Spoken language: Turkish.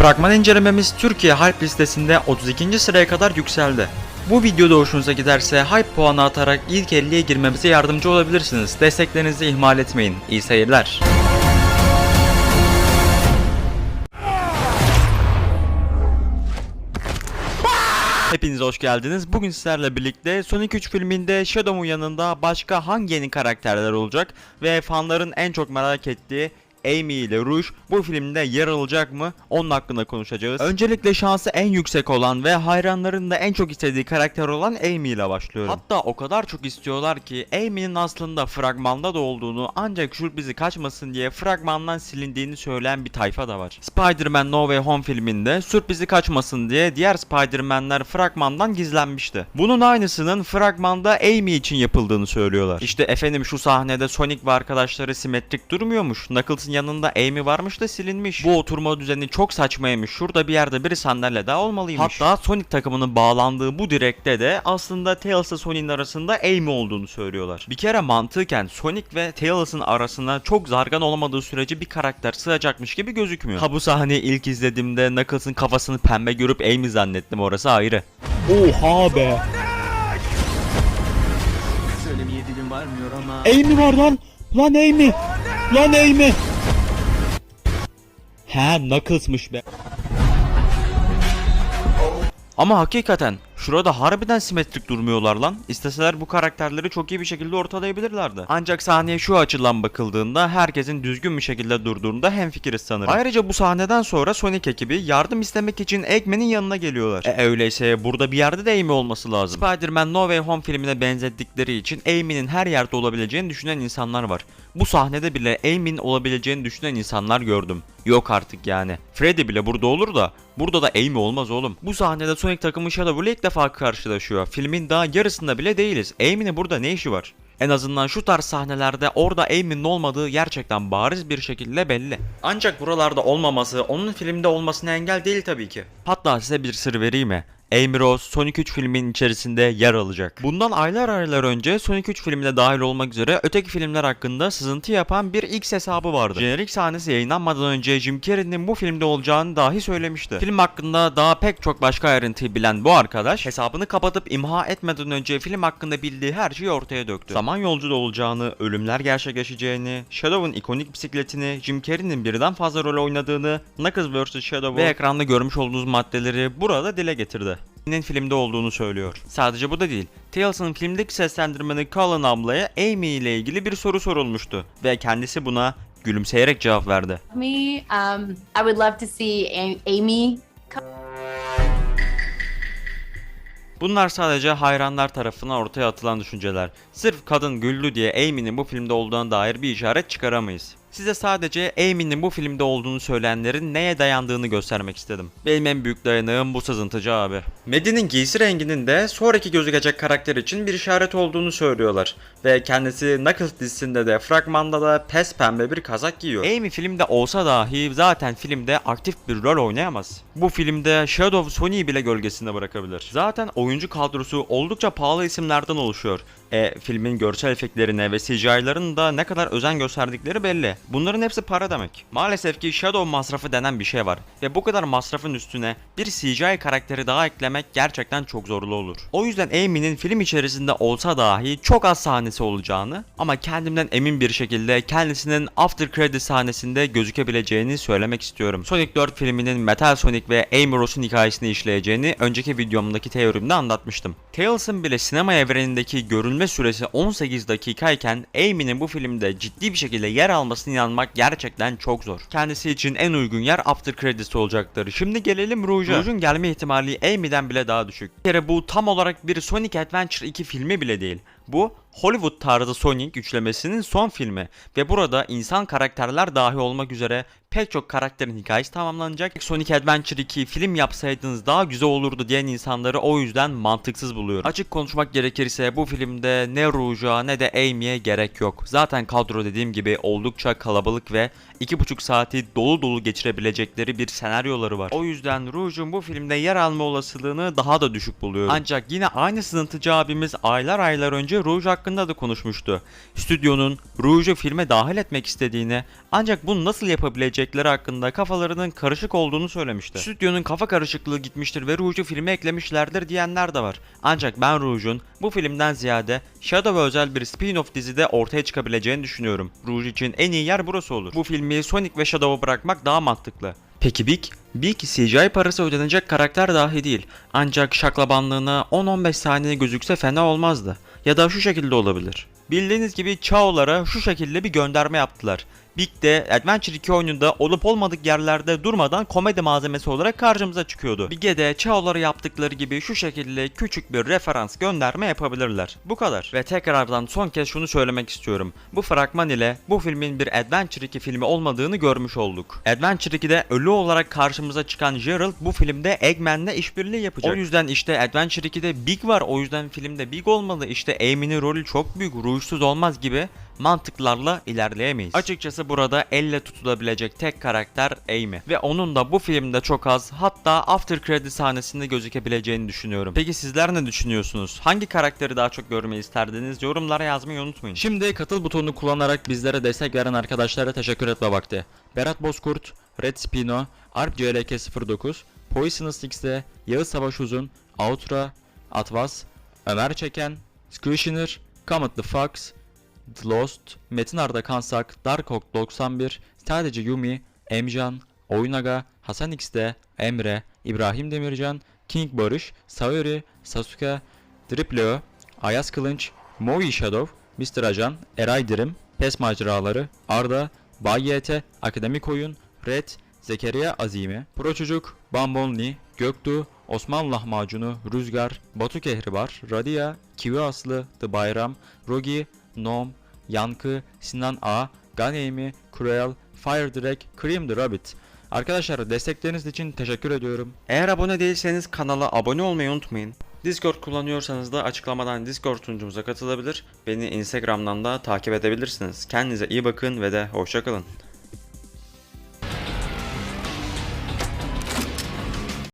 Fragman incelememiz Türkiye Hype listesinde 32. sıraya kadar yükseldi. Bu videoda hoşunuza giderse Hype puanı atarak ilk 50'ye girmemize yardımcı olabilirsiniz. Desteklerinizi ihmal etmeyin. İyi seyirler. Hepiniz hoş geldiniz. Bugün sizlerle birlikte Sonic 3 filminde Shadow'un yanında başka hangi yeni karakterler olacak ve fanların en çok merak ettiği Amy ile Rouge bu filmde yer alacak mı? Onun hakkında konuşacağız. Öncelikle şansı en yüksek olan ve hayranların da en çok istediği karakter olan Amy ile başlıyorum. Hatta o kadar çok istiyorlar ki Amy'nin aslında fragmanda da olduğunu ancak sürprizi kaçmasın diye fragmandan silindiğini söyleyen bir tayfa da var. Spider-Man No Way Home filminde sürprizi kaçmasın diye diğer Spider-Man'ler fragmandan gizlenmişti. Bunun aynısının fragmanda Amy için yapıldığını söylüyorlar. İşte efendim şu sahnede Sonic ve arkadaşları simetrik durmuyormuş. Knuckles'ın yanında Amy varmış da silinmiş. Bu oturma düzeni çok saçmaymış. Şurada bir yerde biri sandalye daha olmalıymış. Hatta Sonic takımının bağlandığı bu direkte de aslında Tails'la Sonic'in arasında Amy olduğunu söylüyorlar. Bir kere mantıken Sonic ve Tails'ın arasına çok zargan olamadığı sürece bir karakter sığacakmış gibi gözükmüyor. Ha bu sahneyi ilk izlediğimde Knuckles'ın kafasını pembe görüp Amy zannettim orası ayrı. Oha be. Söylemeye dilim varmıyor ama... Amy var lan. Lan Amy. Lan Amy. He Knuckles'mış be. Ama hakikaten şurada harbiden simetrik durmuyorlar lan. İsteseler bu karakterleri çok iyi bir şekilde ortalayabilirlerdi. Ancak sahneye şu açıdan bakıldığında herkesin düzgün bir şekilde durduğunda hemfikiriz sanırım. Ayrıca bu sahneden sonra Sonic ekibi yardım istemek için Eggman'in yanına geliyorlar. E öyleyse burada bir yerde de Amy olması lazım. Spider-Man No Way Home filmine benzettikleri için Amy'nin her yerde olabileceğini düşünen insanlar var. Bu sahnede bile Amy'nin olabileceğini düşünen insanlar gördüm. Yok artık yani. Freddy bile burada olur da burada da Amy olmaz oğlum. Bu sahnede Sonic takımı Shadow ile ilk defa karşılaşıyor. Filmin daha yarısında bile değiliz. Amy'nin burada ne işi var? En azından şu tarz sahnelerde orada Amy'nin olmadığı gerçekten bariz bir şekilde belli. Ancak buralarda olmaması onun filmde olmasına engel değil tabii ki. Hatta size bir sır vereyim mi? Amy Rose Sonic 3 filmin içerisinde yer alacak. Bundan aylar aylar önce Sonic 3 filmine dahil olmak üzere öteki filmler hakkında sızıntı yapan bir X hesabı vardı. Jenerik sahnesi yayınlanmadan önce Jim Carrey'nin bu filmde olacağını dahi söylemişti. Film hakkında daha pek çok başka ayrıntıyı bilen bu arkadaş hesabını kapatıp imha etmeden önce film hakkında bildiği her şeyi ortaya döktü. Zaman yolculuğu olacağını, ölümler gerçekleşeceğini, Shadow'un ikonik bisikletini, Jim Carrey'nin birden fazla rol oynadığını, Knuckles vs. Shadow ve ekranda görmüş olduğunuz maddeleri burada dile getirdi. Filmde olduğunu söylüyor. Sadece bu da değil. Tails'ın filmdeki seslendirmeni Colin ablaya Amy ile ilgili bir soru sorulmuştu ve kendisi buna gülümseyerek cevap verdi. Me, um, I would love to see Amy Bunlar sadece hayranlar tarafından ortaya atılan düşünceler. Sırf kadın güldü diye Amy'nin bu filmde olduğuna dair bir işaret çıkaramayız. Size sadece Amy'nin bu filmde olduğunu söyleyenlerin neye dayandığını göstermek istedim. Benim en büyük dayanığım bu sızıntıcı abi. Maddie'nin giysi renginin de sonraki gözükecek karakter için bir işaret olduğunu söylüyorlar. Ve kendisi Knuckles dizisinde de fragmanda da pes pembe bir kazak giyiyor. Amy filmde olsa dahi zaten filmde aktif bir rol oynayamaz. Bu filmde Shadow Sony'yi bile gölgesinde bırakabilir. Zaten oyuncu kadrosu oldukça pahalı isimlerden oluşuyor. E filmin görsel efektlerine ve CGI'ların da ne kadar özen gösterdikleri belli. Bunların hepsi para demek. Maalesef ki Shadow masrafı denen bir şey var ve bu kadar masrafın üstüne bir CGI karakteri daha eklemek gerçekten çok zorlu olur. O yüzden Amy'nin film içerisinde olsa dahi çok az sahnesi olacağını ama kendimden emin bir şekilde kendisinin after credit sahnesinde gözükebileceğini söylemek istiyorum. Sonic 4 filminin Metal Sonic ve Amy Rose'un hikayesini işleyeceğini önceki videomdaki teorimde anlatmıştım. Tails'ın bile sinema evrenindeki görünme süresi 18 dakikayken Amy'nin bu filmde ciddi bir şekilde yer almasına inanmak gerçekten çok zor. Kendisi için en uygun yer after credits olacaktır. Şimdi gelelim Rouge'a. Rouge'un gelme ihtimali Amy'den bile daha düşük. Bir kere bu tam olarak bir Sonic Adventure 2 filmi bile değil. Bu Hollywood tarzı Sonic üçlemesinin son filmi ve burada insan karakterler dahi olmak üzere pek çok karakterin hikayesi tamamlanacak. Sonic Adventure 2 film yapsaydınız daha güzel olurdu diyen insanları o yüzden mantıksız buluyorum. Açık konuşmak gerekirse bu filmde ne Rouge'a ne de Amy'ye gerek yok. Zaten kadro dediğim gibi oldukça kalabalık ve 2,5 saati dolu dolu geçirebilecekleri bir senaryoları var. O yüzden Rouge'un bu filmde yer alma olasılığını daha da düşük buluyorum. Ancak yine aynı sızıntıcı abimiz aylar aylar önce Rouge hakkında da konuşmuştu. Stüdyonun Rouge'u filme dahil etmek istediğini ancak bunu nasıl yapabilecekleri hakkında kafalarının karışık olduğunu söylemişti. Stüdyonun kafa karışıklığı gitmiştir ve Rouge'u filme eklemişlerdir diyenler de var. Ancak ben Rouge'un bu filmden ziyade Shadow özel bir spin-off dizide ortaya çıkabileceğini düşünüyorum. Rouge için en iyi yer burası olur. Bu filmi Sonic ve Shadow'a bırakmak daha mantıklı. Peki Big? Big CGI parası ödenecek karakter dahi değil. Ancak şaklabanlığına 10-15 saniye gözükse fena olmazdı. Ya da şu şekilde olabilir. Bildiğiniz gibi Chao'lara şu şekilde bir gönderme yaptılar. Big de Adventure 2 oyununda olup olmadık yerlerde durmadan komedi malzemesi olarak karşımıza çıkıyordu. Big'e de Chao'lara yaptıkları gibi şu şekilde küçük bir referans gönderme yapabilirler. Bu kadar. Ve tekrardan son kez şunu söylemek istiyorum. Bu fragman ile bu filmin bir Adventure 2 filmi olmadığını görmüş olduk. Adventure 2'de ölü olarak karşımıza çıkan Gerald bu filmde Eggman'le işbirliği yapacak. O yüzden işte Adventure 2'de Big var. O yüzden filmde Big olmalı. İşte Amy'nin rolü çok büyük. Ruhsuz olmaz gibi mantıklarla ilerleyemeyiz. Açıkçası burada elle tutulabilecek tek karakter Amy ve onun da bu filmde çok az hatta after credit sahnesinde gözükebileceğini düşünüyorum. Peki sizler ne düşünüyorsunuz? Hangi karakteri daha çok görmeyi isterdiniz? Yorumlara yazmayı unutmayın. Şimdi katıl butonunu kullanarak bizlere destek veren arkadaşlara teşekkür etme vakti. Berat Bozkurt, Red Spino, Arp CLK09, Poisonous X'de, Yağız Savaş Uzun, Outra, Atvas, Ömer Çeken, Squishiner, Comet the Fox, The Lost, Metin Arda Kansak, Darkhawk 91, Sadece Yumi, Emcan, Oyunaga, Hasan X'de, Emre, İbrahim Demircan, King Barış, Saori, Sasuke, Dripleo, Ayaz Kılınç, Movi Shadow, Mr. Ajan, Eray Dirim, PES Maceraları, Arda, Bay YT, Akademik Oyun, Red, Zekeriya Azimi, Pro Çocuk, Bambonli, Göktuğ, Osman Lahmacunu, Rüzgar, Batu Kehribar, Radia, Kivi Aslı, The Bayram, Rogi, Nom, Yankı, Sinan A, Ganemi, Cruel, Fire Direct, Cream the Rabbit. Arkadaşlar destekleriniz için teşekkür ediyorum. Eğer abone değilseniz kanala abone olmayı unutmayın. Discord kullanıyorsanız da açıklamadan Discord sunucumuza katılabilir. Beni Instagram'dan da takip edebilirsiniz. Kendinize iyi bakın ve de hoşçakalın.